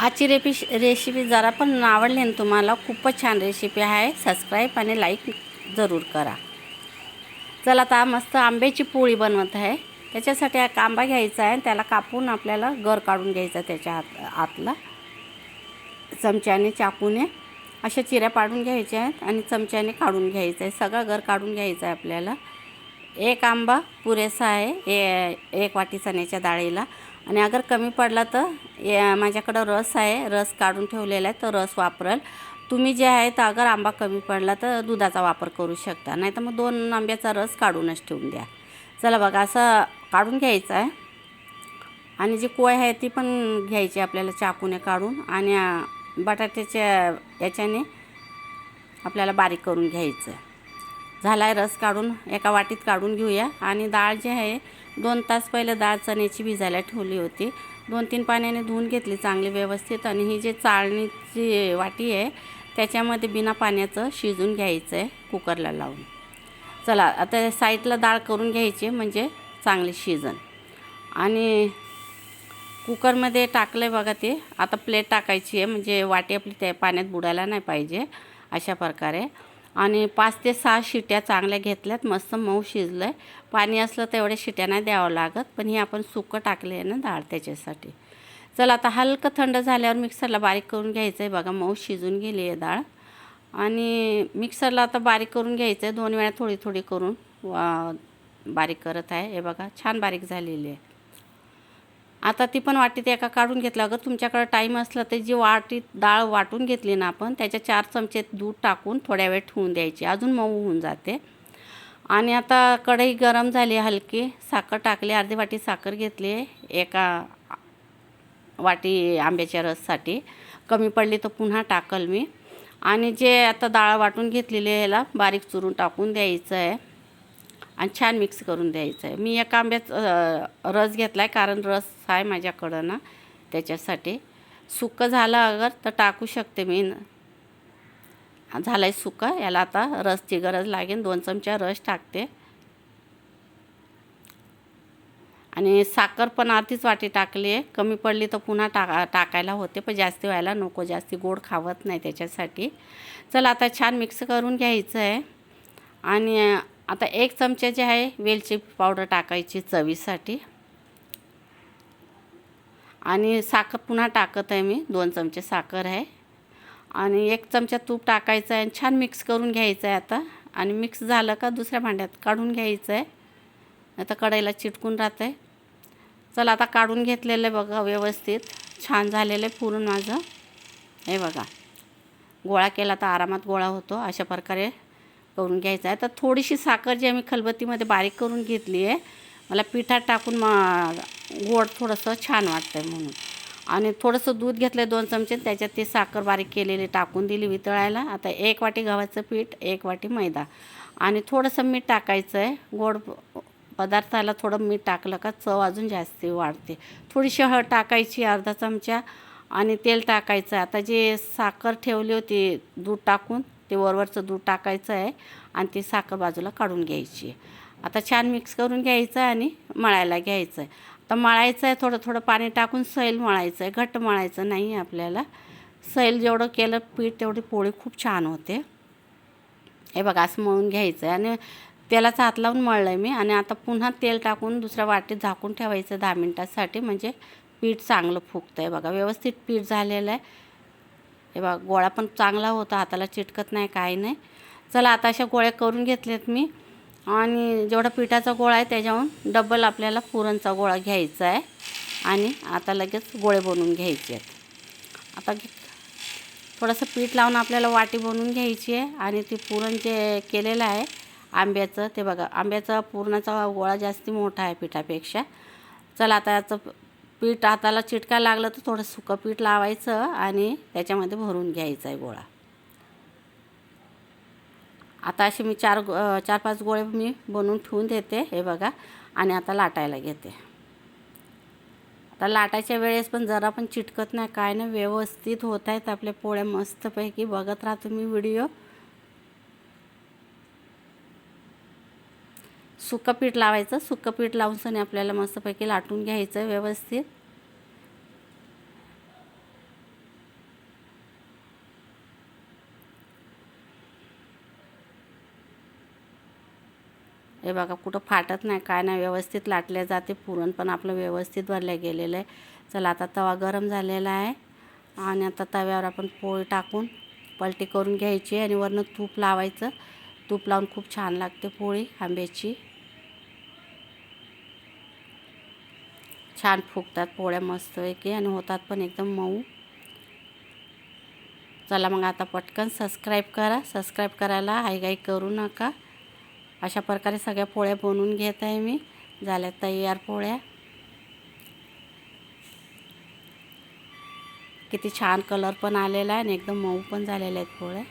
आजची रेपी रेसिपी जरा पण आवडली ना तुम्हाला खूपच छान रेसिपी आहे. सबस्क्राईब आणि लाईक जरूर करा. चला आता मस्त आंब्याची पोळी बनवत आहे. त्याच्यासाठी एक आंबा घ्यायचा आहे त्याला कापून आपल्याला गर काढून घ्यायचा आहे त्याच्या आत आतला. चमच्याने चाकूने अशा चिऱ्या पाडून घ्यायच्या आहेत आणि चमच्याने काढून घ्यायचं आहे. सगळा गर काढून घ्यायचा आहे आपल्याला. एक आंबा पुरेसा आहे ए एक वाटी चण्याच्या डाळीला. आणि अगर कमी पडला तर माझ्याकडं रस आहे रस काढून ठेवलेला आहे तर रस वापरल. तुम्ही जे आहे तर अगर आंबा कमी पडला तर दुधाचा वापर करू शकता नाही तर मग दोन आंब्याचा रस काढूनच ठेवून द्या. चला बघा असं काढून घ्यायचं आहे. आणि जी कोय आहे ती पण घ्यायची आपल्याला चाकूने काढून आणि बटाट्याच्या याच्याने आपल्याला बारीक करून घ्यायचं झाला आहे रस काढून एका वाटीत काढून घेऊया. आणि डाळ जी आहे दोन तास पहिले डाळ चण्याची भिजायला ठेवली होती. दोन तीन पाण्याने धुवून घेतली चांगली व्यवस्थित. आणि ही जी चाळणीची वाटी आहे त्याच्यामध्ये बिना पाण्याचं शिजून घ्यायचं आहे कुकरला लावून. चला आता साईडला डाळ करून घ्यायची म्हणजे चांगली शिजन. आणि कुकरमध्ये टाकलं आहे बघा ते. आता प्लेट टाकायची आहे म्हणजे वाटी आपली त्या पाण्यात बुडायला नाही पाहिजे अशा प्रकारे. आणि पाच ते सहा शिट्या चांगल्या घेतल्यात मस्त मऊ शिजलं आहे पाणी असलं तर एवढ्या शिट्या नाही द्यावं लागत पण ही आपण सुकं टाकले आहे ना डाळ त्याच्यासाठी. चला आता हलकं थंड झाल्यावर मिक्सरला बारीक करून घ्यायचं आहे बघा मऊ शिजून गेली आहे डाळ. आणि मिक्सरला आता बारीक करून घ्यायचं आहे दोन वेळा थोडी थोडी करून बारीक करत आहे. हे बघा छान बारीक झालेली आहे. आता ती पण वाटीत एका काढून घेतलं अगं तुमच्याकडं टाईम असला तर जी वाटीत डाळ वाटून घेतली ना आपण त्याच्या चार चमचे दूध टाकून थोड्या वेळ ठेवून द्यायची. अजून मऊ होऊन जाते. आणि आता कढई गरम झाली हलकी साखर टाकली अर्धी वाटी साखर घेतली एका वाटी आंब्याच्या रससाठी. कमी पडली तर पुन्हा टाकल मी. आणि जे आता डाळ वाटून घेतलेली आहे ह्याला बारीक चुरून टाकून द्यायचं आहे. आणि छान मिक्स करून द्यायचं आहे मी एका आंब्यात रस घेतला आहे कारण रस आहे माझ्याकडं ना त्याच्यासाठी. सुकं झालं अगर तर टाकू शकते मी. झालं आहे सुकं याला आता रसची गरज लागेल. दोन चमचा रस टाकते. आणि साखर पण अर्धीच वाटी टाकली आहे. कमी पडली तर पुन्हा टाका टाकायला होते पण जास्ती व्हायला नको. जास्ती गोड खावत नाही त्याच्यासाठी. चला आता छान मिक्स करून घ्यायचं आहे आणि आता एक चमचा जे आहे वेलची पावडर टाकायची चवीसाठी. आणि साखर पुन्हा टाकत आहे मी दोन चमचे साखर आहे. आणि एक चमचा तूप टाकायचं आहे आणि छान मिक्स करून घ्यायचं आहे आता. आणि मिक्स झालं का दुसऱ्या भांड्यात काढून घ्यायचं आहे. आता कढईला चिटकून राहतं आहे चला आता काढून घेतलेलं आहे बघा व्यवस्थित. छान झालेलं आहे पुरण माझं. हे बघा. गोळा केला तर आरामात गोळा होतो. अशा प्रकारे करून घ्यायचा आहे. तर थोडीशी साखर जी आम्ही खलबत्तीमध्ये बारीक करून घेतली आहे मला पिठात टाकून म गोड थोडंसं छान वाटतं आहे म्हणून. आणि थोडंसं दूध घेतलं दोन चमचे त्याच्यात ते साखर बारीक केलेली टाकून दिली वितळायला. आता एक वाटी गव्हाचं पीठ एक वाटी मैदा. आणि थोडंसं मीठ टाकायचं आहे गोड पदार्थाला थोडं मीठ टाकलं का चव अजून जास्त वाढते. थोडीशी हळद टाकायची अर्धा चमचा. आणि तेल टाकायचं. आता जे साखर ठेवली होती दूध टाकून ते वरवरचं दूध टाकायचं आहे आणि ती साखर बाजूला काढून घ्यायची आहे. आता छान मिक्स करून घ्यायचं आहे आणि मळायला घ्यायचं आहे. आता मळायचं आहे थोडं थोडं पाणी टाकून सैल मळायचं आहे. घट्ट मळायचं नाही आहे आपल्याला. सैल जेवढं केलं पीठ तेवढी पोळी खूप छान होते. हे बघा असं मळून घ्यायचं आहे. आणि तेलाचा हात लावून मळलं आहे मी. आणि आता पुन्हा तेल टाकून दुसऱ्या वाटीत झाकून ठेवायचं दहा मिनटासाठी. म्हणजे पीठ चांगलं फुगतं आहे बघा व्यवस्थित पीठ झालेलं आहे. हे बघा गोळा पण चांगला होता हाताला चिटकत नाही काही नाही. चला आता अशा गोळ्या करून घेतल्यात मी. आणि जेवढा पिठाचा गोळा आहे त्याच्याहून डबल आपल्याला पुरणचा गोळा घ्यायचा आहे. आणि आता लगेच गोळे बनवून घ्यायचे आहेत. आता थोडंसं पीठ लावून आपल्याला वाटी बनवून घ्यायची आहे. आणि ते पुरण जे केलेलं आहे आंब्याचं ते बघा आंब्याचा पुरणाचा गोळा जास्ती मोठा आहे पिठापेक्षा. चला आता याचं पीठ हाताला चिटकायला लागलं तर थोडं सुकं पीठ लावायचं आणि त्याच्यामध्ये भरून घ्यायचा आहे गोळा. आता असे मी चार गो- चार पाच गोळे मी बनवून ठेवून देते हे बघा. आणि आता लाटायला घेते. आता लाटायच्या वेळेस पण जरा पण चिटकत नाही काय नाही व्यवस्थित होत आहेत आपल्या पोळ्या मस्तपैकी. बघत राहा तुम्ही व्हिडिओ. सुकं पीठ लावायचं. सुकं पीठ लावून सणी आपल्याला मस्तपैकी लाटून घ्यायचं व्यवस्थित. हे बघा कुठं फाटत नाही काय नाही व्यवस्थित लाटले जाते. पुरण पण आपलं व्यवस्थित भरलं गेलेलं आहे. चला आता तवा गरम झालेला आहे. आणि आता तव्यावर आपण पोळी टाकून पलटी करून घ्यायची आणि वरनं तूप लावायचं. तूप लावून खूप छान लागते पोळी आंब्याची. छान फुगतात पोळ्या मस्त एकी आणि होतात पण एकदम मऊ. चला मग आता पटकन सबस्क्राईब करा. सबस्क्राईब करायला हायगाई करू नका. अशा प्रकारे सगळ्या पोळ्या बनवून घेत आहे मी. झाल्या तयार पोळ्या. किती छान कलर पण आलेला आहे आणि एकदम मऊ पण झालेल्या आहेत पोळ्या.